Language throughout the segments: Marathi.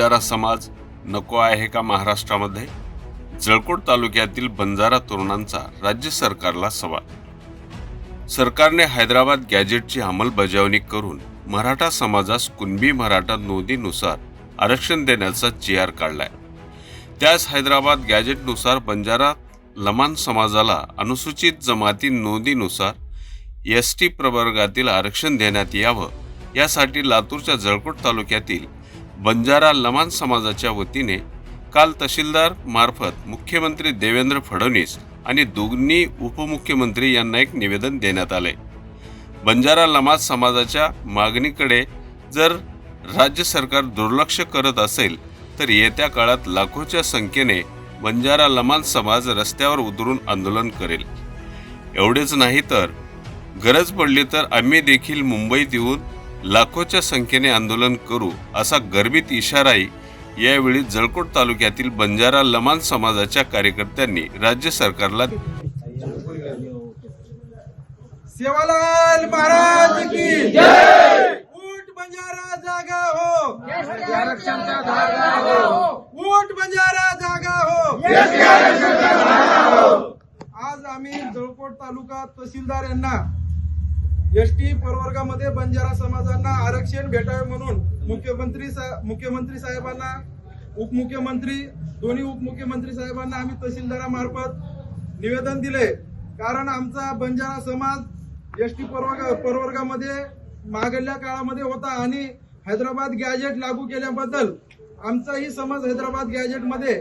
बंजारा समाज नको आहे का महाराष्ट्रामध्ये? जळकोट तालुक्यातील बंजारा तरुणांचा राज्य सरकारला सवाल. सरकारने हैदराबाद गॅजेटची अंमलबजावणी करून मराठा समाजास कुणबी मराठा नोंदीनुसार आरक्षण देण्याचा चिआर काढलाय. त्यास हैदराबाद गॅजेटनुसार बंजारा लमान समाजाला अनुसूचित जमाती नोंदीनुसार एस टी प्रवर्गातील आरक्षण देण्यात यावं यासाठी लातूरच्या जळकोट तालुक्यातील बंजारा लमान समाजाच्या वतीने काल तहसीलदार मार्फत मुख्यमंत्री देवेंद्र फडणवीस आणि दोन्ही उपमुख्यमंत्री यांना एक निवेदन देण्यात आले. बंजारा लमाज समाजाच्या मागणीकडे जर राज्य सरकार दुर्लक्ष करत असेल तर येत्या काळात लाखोच्या संख्येने बंजारा लमाज समाज रस्त्यावर उतरून आंदोलन करेल. एवढेच नाही तर गरज पडली तर आम्ही देखील मुंबईत येऊन लाखोच्या संख्येने आंदोलन करू असा गर्भित इशाराही यावेळी जळकोट तालुक्यातील बंजारा लमान समाजाच्या कार्यकर्त्यांनी राज्य सरकारला सेवालाल महाराज की ऊट बंजारा जागा हो। ऊट बंजारा जागा हो। आज आम्ही जळकोट तालुका तहसीलदार यांना एसटी प्रवर्गामध्ये बंजारा समाजांना आरक्षण भेटावे म्हणून मुख्यमंत्री सा- मुख्यमंत्री साहेबांना उपमुख्यमंत्री दोन्ही उपमुख्यमंत्री साहेबांना आम्ही तहसीलदारामार्फत निवेदन दिले. कारण आमचा बंजारा समाज एसटी प्रवर्ग प्रवर्गामध्ये मागल्या काळामध्ये होता आणि हैदराबाद गॅजेट लागू केल्याबद्दल आमचाही समाज हैदराबाद गॅजेटमध्ये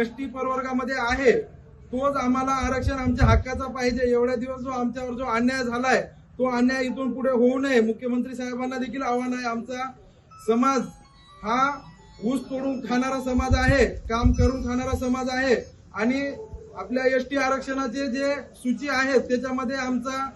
एस टी प्रवर्गामध्ये आहे. तोच आम्हाला आरक्षण आमच्या हक्काचा पाहिजे. एवढ्या दिवस जो आमच्यावर जो अन्याय झालाय तो अन्याय इथून पुढे होऊ नये. मुख्यमंत्री साहेबांना देखील आव्हान आहे. आमचा समाज हा ऊस तोडून खाणारा समाज आहे. काम करून खाणारा समाज आहे. आणि आपल्या एस टी आरक्षणाचे जे सूची आहेत त्याच्यामध्ये आमचा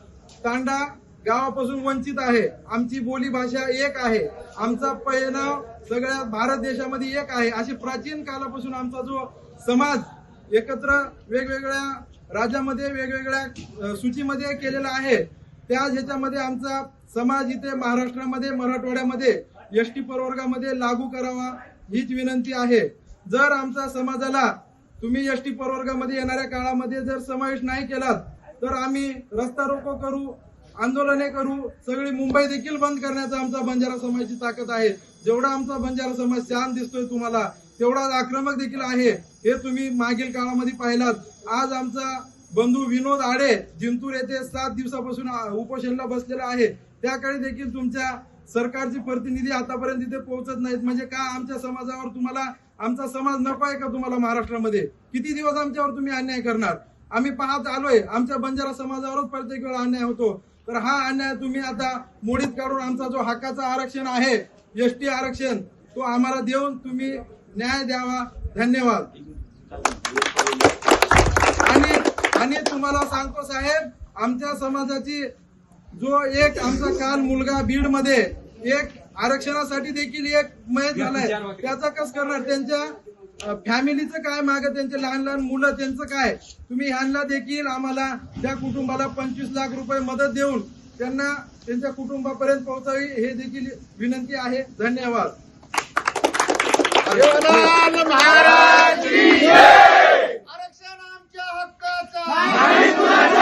तांडा गावापासून वंचित आहे. आमची बोली भाषा एक आहे. आमचा पैनाव सगळ्या भारत देशामध्ये एक आहे. अशी प्राचीन कालापासून आमचा जो समाज एकत्र वेगवेगळ्या राज्यामध्ये वेगवेगळ्या सूचीमध्ये केलेला आहे. त्याच ह्याच्यामध्ये आमचा समाज इथे महाराष्ट्रामध्ये मराठवाड्यामध्ये एस टी प्रवर्गामध्ये लागू करावा हीच विनंती आहे. जर आमचा समाजाला तुम्ही एस टी प्रवर्गामध्ये येणाऱ्या काळामध्ये जर समावेश नाही केलात तर आम्ही रस्ता रोको करू आंदोलने करू सगळी मुंबई देखील बंद करण्याचा आमचा बंजारा समाजाची ताकद आहे. जेवढा आमचा बंजारा समाज शांत दिसतोय तुम्हाला तेवढा आक्रमक देखील आहे. हे तुम्ही मागील काळामध्ये पाहिलात. आज आमचा बंधू विनोद आडे जिंतूर येथे सात दिवसापासून उपोषणला बसलेला आहे. त्याकडे देखील तुमच्या सरकारचे प्रतिनिधी आतापर्यंत इथे पोहोचत नाहीत. म्हणजे का आमच्या समाजावर तुम्हाला आमचा समाज नको आहे का तुम्हाला महाराष्ट्रामध्ये? किती दिवस आमच्यावर तुम्ही अन्याय करणार? आम्ही पाहत आलोय आमच्या बंजारा समाजावरच प्रत्येक वेळा अन्याय होतो. तर हा अन्याय तुम्ही आता मोडीत काढून आमचा जो हक्काचा आरक्षण आहे एस टी आरक्षण तो आम्हाला देऊन तुम्ही न्याय द्यावा. धन्यवाद. आणि तुम्हाला सांगतो साहेब आमच्या समाजाची जो एक आमचा काल मुलगा बीडमध्ये एक आरक्षणासाठी देखील एक मयत झालाय. त्याचा कस करणार? त्यांच्या फॅमिलीचं काय माग? त्यांचे लहान लहान मुलं त्यांचं काय? तुम्ही ह्यांना देखील आम्हाला त्या कुटुंबाला पंचवीस लाख रुपये मदत देऊन त्यांना त्यांच्या कुटुंबापर्यंत पोहोचावी हे देखील विनंती आहे. धन्यवाद. महाराज Vai! Vai!